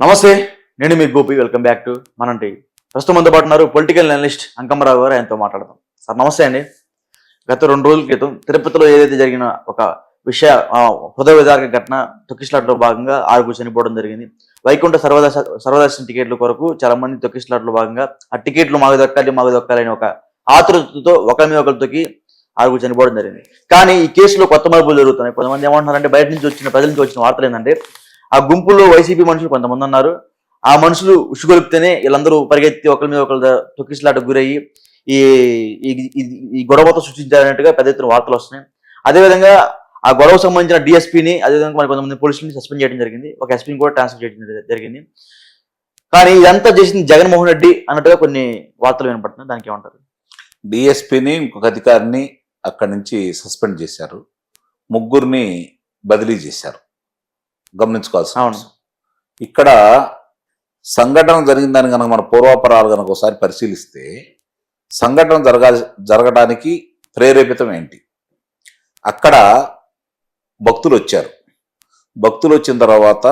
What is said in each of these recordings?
నమస్తే నేను మీ గోపి వెల్కమ్ బ్యాక్ టు మనంటి. ప్రస్తుతం మనతో పాటు ఉన్నారు పొలిటికల్ అనలిస్ట్ అంకమ్మరావు గారు ఆయనతో మాట్లాడదాం. సార్ నమస్తే అండి. గత రెండు రోజుల క్రితం తిరుపతిలో ఏదైతే జరిగిన ఒక విషయ హృదయ విదారక ఘటన తొక్కిస్లాట్లో భాగంగా ఆరుగురు చనిపోవడం జరిగింది. వైకుంఠ సర్వదర్శ సర్వదర్శన టికెట్ల కొరకు చాలా మంది తొక్కిస్లాట్లో భాగంగా ఆ టికెట్లు మాకు దక్కాలి మాకు దక్కాలి ఒక ఆతృతతో ఒకరి మీద ఒకరి తొక్కి ఆరుగురు చనిపోవడం జరిగింది. కానీ ఈ కేసులో కొత్త మార్పులు జరుగుతున్నాయి. కొంతమంది ఏమంటున్నారంటే బయట నుంచి వచ్చిన ప్రజల నుంచి వచ్చిన వార్తలు ఏంటంటే ఆ గుంపులో వైసీపీ మనుషులు కొంతమంది ఉన్నారు. ఆ మనుషులు ఉషుగొలిపితేనే వీళ్ళందరూ పరిగెత్తి ఒకరి మీద ఒకరి తొక్కిసలాట గురయ్యి ఈ ఈ- గొడవతో సృష్టించారన్నట్టుగా పెద్ద ఎత్తున వార్తలు వస్తున్నాయి. అదేవిధంగా ఆ గొడవకు సంబంధించిన డిఎస్పీని అదేవిధంగా మరి కొంతమంది పోలీసులని సస్పెండ్ చేయడం జరిగింది. ఒక ఎస్పీని కూడా ట్రాన్స్ఫర్ చేయడం జరిగింది. కానీ ఇదంతా చేసింది జగన్మోహన్ రెడ్డి అన్నట్టుగా కొన్ని వార్తలు వినపడుతున్నాయి. దానికి ఏమంటారు? డిఎస్పీని ఇంకొక అధికారిని అక్కడి నుంచి సస్పెండ్ చేశారు. ముగ్గురిని బదిలీ చేశారు. గమనించుకోవాల్సిన. ఇక్కడ సంఘటన జరిగిందని కనుక మన పూర్వాపరాలు కనుక ఒకసారి పరిశీలిస్తే సంఘటన జరగా జరగడానికి ప్రేరేపితం ఏంటి? అక్కడ భక్తులు వచ్చారు. భక్తులు వచ్చిన తర్వాత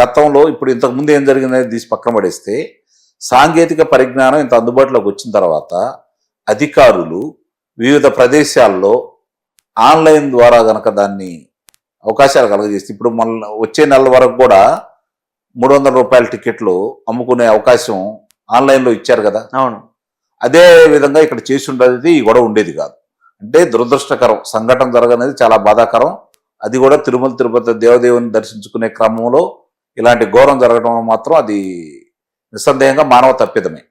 గతంలో ఇప్పుడు ఇంతకు ముందు ఏం జరిగిందని తీసి పక్కన పడేస్తే సాంకేతిక పరిజ్ఞానం ఇంత అందుబాటులోకి వచ్చిన తర్వాత అధికారులు వివిధ ప్రదేశాల్లో ఆన్లైన్ ద్వారా గనక దాన్ని అవకాశాలు కలగజేస్తే ఇప్పుడు మన వచ్చే నెల వరకు కూడా మూడు వందల రూపాయల టికెట్లు అమ్ముకునే అవకాశం ఆన్లైన్లో ఇచ్చారు కదా. అవును. అదే విధంగా ఇక్కడ చేసి ఉండేది ఈ గొడవ ఉండేది కాదు. అంటే దురదృష్టకరం. సంఘటన జరగనేది చాలా బాధాకరం. అది కూడా తిరుమల తిరుపతి దేవదేవుని దర్శించుకునే క్రమంలో ఇలాంటి ఘోరం జరగడం మాత్రం అది నిస్సందేహంగా మానవ తప్పిదమే.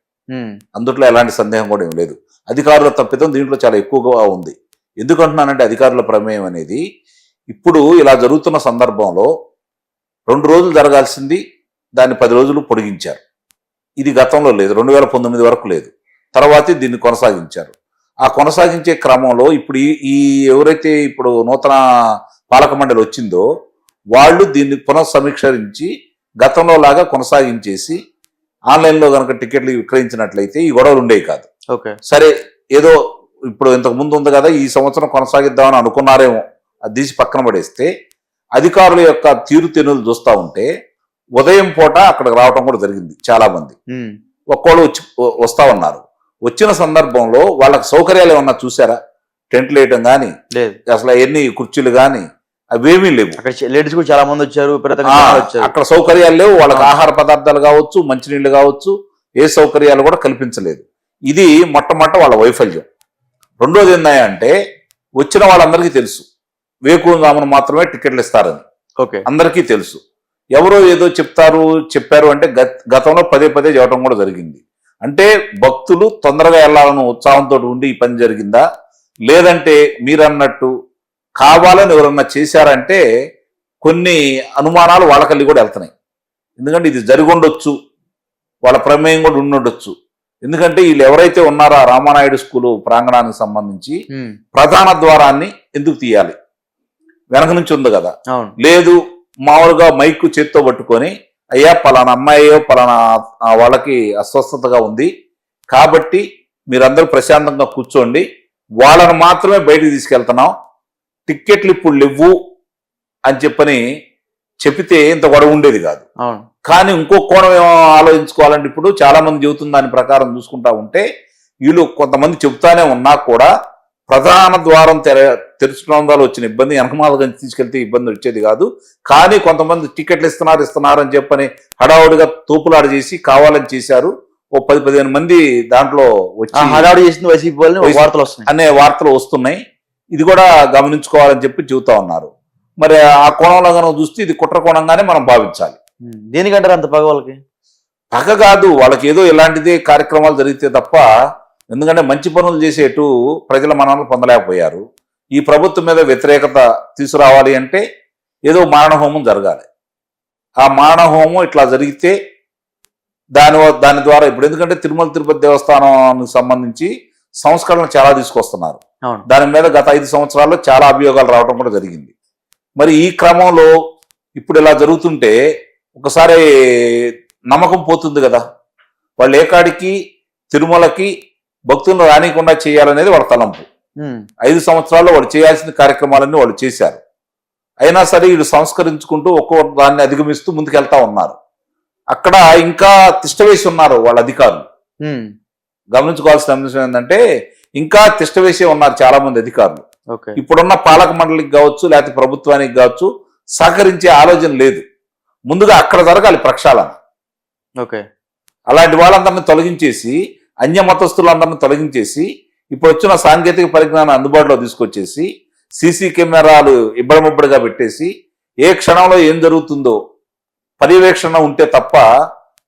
అందుట్లో ఎలాంటి సందేహం కూడా ఏం లేదు. అధికారుల తప్పిదం దీంట్లో చాలా ఎక్కువగా ఉంది. ఎందుకంటున్నానంటే అధికారుల ప్రమేయం అనేది ఇప్పుడు ఇలా జరుగుతున్న సందర్భంలో రెండు రోజులు జరగాల్సింది దాన్ని పది రోజులు పొడిగించారు. ఇది గతంలో లేదు రెండు వేల పంతొమ్మిది వరకు లేదు. తర్వాత దీన్ని కొనసాగించారు. ఆ కొనసాగించే క్రమంలో ఇప్పుడు ఈ ఎవరైతే ఇప్పుడు నూతన పాలక మండలి వచ్చిందో వాళ్ళు దీన్ని పునఃసమీక్షరించి గతంలో లాగా కొనసాగించేసి ఆన్లైన్లో కనుక టికెట్లు విక్రయించినట్లయితే ఈ గొడవలు ఉండేవి కాదు. ఓకే. సరే ఏదో ఇప్పుడు ఇంతకు ముందు ఉంది కదా ఈ సంవత్సరం కొనసాగిద్దామని అనుకున్నారేమో. అది తీసి పక్కన పడేస్తే అధికారుల యొక్క తీరుతెన్నులు చూస్తూ ఉంటే ఉదయం పూట అక్కడికి రావడం కూడా జరిగింది చాలా మంది ఒక్కోళ్ళు వచ్చి వస్తా ఉన్నారు. వచ్చిన సందర్భంలో వాళ్ళకి సౌకర్యాలు ఏమన్నా చూసారా? టెంట్లు వేయటం కానీ లేదు. అసలు ఎన్ని కుర్చీలు కానీ అవేమీ లేవు. అక్కడ లేడీస్ కూడా చాలా మంది వచ్చారు అక్కడ సౌకర్యాలు లేవు. వాళ్ళకి. ఆహార పదార్థాలు కావచ్చు మంచినీళ్ళు కావచ్చు ఏ సౌకర్యాలు కూడా కల్పించలేదు. ఇది మొట్టమొదట వాళ్ళ వైఫల్యం. రెండోది ఏంటంటే వచ్చిన వాళ్ళందరికీ తెలుసు. వేకువజామున మాత్రమే టికెట్లు ఇస్తారని. ఓకే. అందరికీ తెలుసు. ఎవరో ఏదో చెప్తారు చెప్పారు అంటే గత- గతంలో పదే పదే చెప్పడం కూడా జరిగింది. అంటే భక్తులు తొందరగా వెళ్ళాలని ఉత్సాహంతో ఉండి ఈ పని జరిగిందా? లేదంటే మీరన్నట్టు కావాలని ఎవరన్నా చేశారంటే కొన్ని అనుమానాలు వాళ్ళకల్లి కూడా వెళ్తున్నాయి. ఎందుకంటే ఇది జరిగి ఉండొచ్చు. వాళ్ళ ప్రమేయం కూడా ఉండుండొచ్చు ఎందుకంటే వీళ్ళు ఎవరైతే ఉన్నారో ఆ రామానాయుడు స్కూలు ప్రాంగణానికి సంబంధించి ప్రధాన ద్వారాన్ని ఎందుకు తీయాలి? వెనక నుంచి ఉంది కదా. లేదు మామూలుగా మైక్ చేత్తో పట్టుకొని అయ్యా పలానా అమ్మాయో పలానా వాళ్ళకి అస్వస్థతగా ఉంది. కాబట్టి మీరందరూ ప్రశాంతంగా కూర్చోండి. వాళ్ళని మాత్రమే బయటికి తీసుకెళ్తున్నాం. టిక్కెట్లు ఇప్పుడు లేవు అని చెప్పని చెప్తే ఇంత గొడవ ఉండేది కాదు. కానీ ఇంకో కోణం ఏమో ఆలోచించుకోవాలంటే ఇప్పుడు చాలా మంది చెబుతున్న దాని ప్రకారం చూసుకుంటా ఉంటే వీళ్ళు కొంతమంది చెబుతానే ఉన్నా కూడా ప్రధాన ద్వారం తెర తెరుచడం వల్ల వచ్చిన ఇబ్బంది వెనకమాల తీసుకెళ్తే ఇబ్బంది వచ్చేది కాదు. కానీ కొంతమంది టికెట్లు ఇస్తున్నారు ఇస్తున్నారు అని చెప్పని హడావుడిగా తూపులాట చేసి కావాలని చేశారు. ఓ పది పదిహేను మంది దాంట్లో వచ్చి హడావుడి చేసింది వైసీపీ వాళ్ళని. వార్తలు వస్తున్నాయి. అనే వార్తలు వస్తున్నాయి. ఇది కూడా గమనించుకోవాలని చెప్పి చెబుతా ఉన్నారు. మరి ఆ కోణంలో కనుక చూస్తే ఇది కుట్ర కోణంగానే మనం భావించాలి. దేనికంటారు అంత పగ వాళ్ళకి? పగ కాదు వాళ్ళకి ఏదో ఇలాంటిదే కార్యక్రమాలు జరిగితే తప్ప ఎందుకంటే మంచి పనులు చేసేటు ప్రజల మనాలు పొందలేకపోయారు. ఈ ప్రభుత్వం మీద వ్యతిరేకత తీసుకురావాలి అంటే ఏదో మారణహోమం జరగాలి. ఆ మారణహోమం ఇట్లా జరిగితే దాని దాని ద్వారా ఇప్పుడు ఎందుకంటే తిరుమల తిరుపతి దేవస్థానానికి సంబంధించి సంస్కరణలు చాలా తీసుకొస్తున్నారు. దాని మీద గత ఐదు సంవత్సరాల్లో చాలా అభియోగాలు రావడం కూడా జరిగింది. మరి ఈ క్రమంలో ఇప్పుడు ఇలా జరుగుతుంటే ఒకసారి నమ్మకం పోతుంది కదా. వాళ్ళు ఏకాడికి తిరుమలకి భక్తులను రానికుండా చేయాలనేది వాళ్ళ తలంపు. ఐదు సంవత్సరాల్లో వాళ్ళు చేయాల్సిన కార్యక్రమాలన్నీ వాళ్ళు చేశారు. అయినా సరే వీళ్ళు సంస్కరించుకుంటూ ఒక్కో దాన్ని అధిగమిస్తూ ముందుకెళ్తా ఉన్నారు. అక్కడ ఇంకా తిష్టవేసి ఉన్నారు వాళ్ళ అధికారులు. గమనించుకోవాల్సిన అంశం ఏంటంటే ఇంకా తిష్టవేసి ఉన్నారు చాలా మంది అధికారులు ఇప్పుడున్న పాలక మండలికి కావచ్చు లేకపోతే ప్రభుత్వానికి కావచ్చు సహకరించే ఆలోచన లేదు. ముందుగా అక్కడ జరగాలి ప్రక్షాళన. ఓకే. అలాంటి వాళ్ళందరినీ తొలగించేసి అన్య మతస్థులందరిని తొలగించేసి ఇప్పుడు వచ్చిన సాంకేతిక పరిజ్ఞానం అందుబాటులో తీసుకొచ్చేసి సీసీ కెమెరాలు ఇబ్బడముబ్బడిగా పెట్టేసి ఏ క్షణంలో ఏం జరుగుతుందో పర్యవేక్షణ ఉంటే తప్ప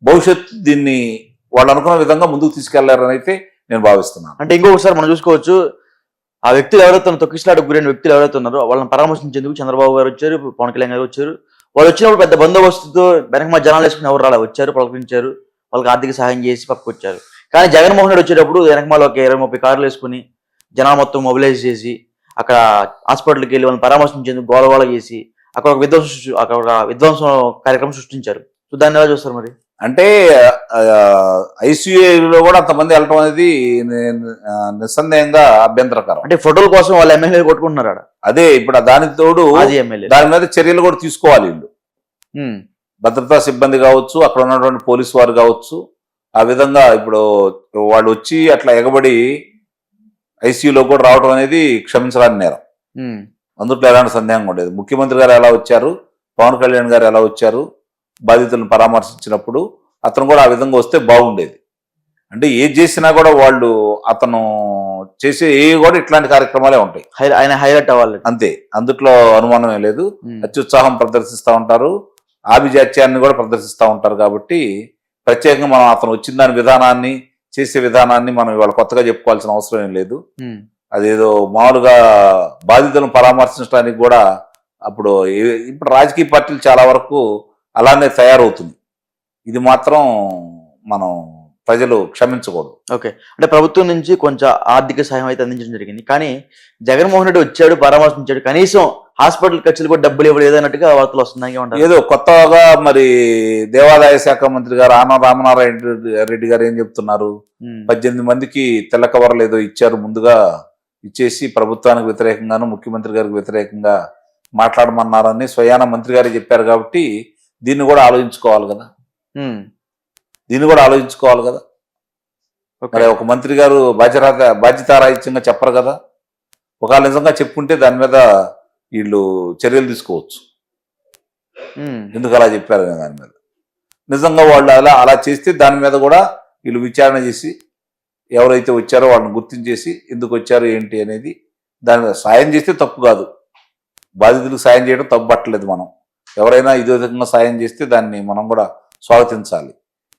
భవిష్యత్తు దీన్ని వాళ్ళు అనుకున్న విధంగా ముందుకు తీసుకెళ్ళారని అయితే నేను భావిస్తున్నాను. అంటే ఇంకొకసారి మనం చూసుకోవచ్చు ఆ వ్యక్తులు ఎవరైతే ఉన్న తొక్కిసలాటకు గురైన వ్యక్తులు ఎవరైతే ఉన్నారో వాళ్ళని పరామర్శించేందుకు చంద్రబాబు గారు వచ్చారు పవన్ కళ్యాణ్ గారు వచ్చారు. వాళ్ళు వచ్చినప్పుడు పెద్ద బందోబస్తుతో వెనక మా జనాలు వేసుకుని ఎవరు రాలే వచ్చారు పలకరించారు వాళ్ళకి ఆర్థిక సహాయం చేసి పక్కకు వచ్చారు కానీ జగన్మోహన్ రెడ్డి వచ్చేటప్పుడు వెనకమాల ఒక ఇరవై ముప్పై కార్లు వేసుకుని జనాలు మొత్తం మొబిలైజ్ చేసి అక్కడ హాస్పిటల్కి వెళ్ళి వాళ్ళని పరామర్శించేందుకు గోలగోల చేసి అక్కడ ఒక విధ్వంసం అక్కడ ఒక విధ్వంసం కార్యక్రమం సృష్టించారు. సో దాన్ని ఎలా చూస్తారు మరి? అంటే ఐసీయూలో కూడా అంతమంది వెళ్ళటం అనేది నిస్సందేహంగా అభ్యంతరకరం. అంటే ఫోటోల కోసం వాళ్ళు ఎమ్మెల్యే కొట్టుకుంటున్నారు అదే ఇప్పుడు దానికి తోడు దాని మీద చర్యలు కూడా తీసుకోవాలి వీళ్ళు. భద్రతా సిబ్బంది కావచ్చు అక్కడ ఉన్నటువంటి పోలీసు వారు కావచ్చు ఆ విధంగా ఇప్పుడు వాళ్ళు వచ్చి అట్లా ఎగబడి ఐసీయూలో కూడా రావడం అనేది క్షమించరాని నేరం. అందుట్లో ఎలాంటి సందేహం ఉండేది ముఖ్యమంత్రి గారు ఎలా వచ్చారు? పవన్ కళ్యాణ్ గారు ఎలా వచ్చారు? బాధితులను పరామర్శించినప్పుడు అతను కూడా ఆ విధంగా వస్తే బాగుండేది. అంటే ఏది చేసినా కూడా వాళ్ళు అతను చేసే ఏ కూడా ఇట్లాంటి కార్యక్రమాలే ఉంటాయి. ఆయన హైలైట్ అవ్వాలి. అంతే. అందుట్లో అనుమానమే లేదు. అత్యుత్సాహం ప్రదర్శిస్తూ ఉంటారు. ఆభిజాత్యాన్ని కూడా ప్రదర్శిస్తూ ఉంటారు కాబట్టి ప్రత్యేకంగా మనం అతను వచ్చిన దాని విధానాన్ని చేసే విధానాన్ని మనం ఇవాళ కొత్తగా చెప్పుకోవాల్సిన అవసరం ఏం లేదు. అదేదో మామూలుగా బాధితులను పరామర్శించడానికి కూడా అప్పుడు ఇప్పుడు రాజకీయ పార్టీలు చాలా వరకు అలానే తయారవుతుంది ఇది మాత్రం మనం ప్రజలు క్షమించకూడదు. ఓకే. అంటే ప్రభుత్వం నుంచి కొంచెం ఆర్థిక సహాయం అయితే అందించడం జరిగింది. కానీ జగన్మోహన్ రెడ్డి వచ్చాడు పరామర్శించాడు కనీసం హాస్పిటల్ ఖర్చులు కూడా డబ్బులు ఇవ్వలేదు అన్నట్టుగా వార్తలు వస్తున్నాయి ఏదో కొత్తగా మరి దేవాదాయ శాఖ మంత్రి గారు ఆన రామనారాయణ రెడ్డి- గారు ఏం చెప్తున్నారు? పద్దెనిమిది మందికి తెల్ల కవర్లు ఏదో ఇచ్చారు ముందుగా ఇచ్చేసి ప్రభుత్వానికి వ్యతిరేకంగాను ముఖ్యమంత్రి గారికి వ్యతిరేకంగా మాట్లాడమన్నారని స్వయాన మంత్రి గారు చెప్పారు కాబట్టి దీన్ని కూడా ఆలోచించుకోవాలి కదా. దీన్ని కూడా ఆలోచించుకోవాలి కదా. మరి ఒక మంత్రి గారు బాధ్యత బాధ్యతారాహిత్యంగా చెప్పరు కదా. ఒకవేళ నిజంగా చెప్పుంటే దాని మీద వీళ్ళు చర్యలు తీసుకోవచ్చు. ఎందుకు అలా చెప్పారు దాని మీద. నిజంగా వాళ్ళు అలా అలా చేస్తే దాని మీద కూడా వీళ్ళు విచారణ చేసి ఎవరైతే వచ్చారో వాళ్ళని గుర్తించేసి ఎందుకు వచ్చారు ఏంటి అనేది దాని మీద సాయం చేస్తే తప్పు కాదు. బాధితులకు సాయం చేయడం తప్పు పట్టలేదు మనం. ఎవరైనా ఇదే విధంగా సాయం చేస్తే దాన్ని మనం కూడా స్వాగతించాలి.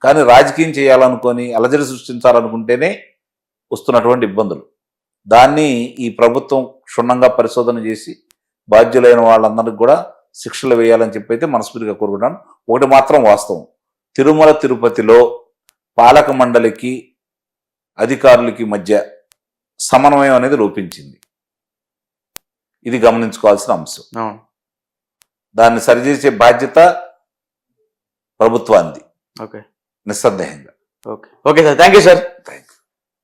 కానీ రాజకీయం చేయాలనుకొని అలజడి సృష్టించాలనుకుంటేనే వస్తున్నటువంటి ఇబ్బందులు. దాన్ని ఈ ప్రభుత్వం క్షుణ్ణంగా పరిశోధన చేసి బాధ్యులైన వాళ్ళందరికీ కూడా శిక్షలు వేయాలని చెప్పి అయితే మనస్ఫూర్తిగా కోరుకుంటాను ఒకటి మాత్రం వాస్తవం. తిరుమల తిరుపతిలో పాలక మండలికి అధికారులకి మధ్య సమన్వయం అనేది లోపించింది ఇది గమనించుకోవాల్సిన అంశం. దాన్ని సరిచేసే బాధ్యత ప్రభుత్వానికి ఓకే. నిస్సందేహంగా. Okay. Okay sir. Thank you sir. Thank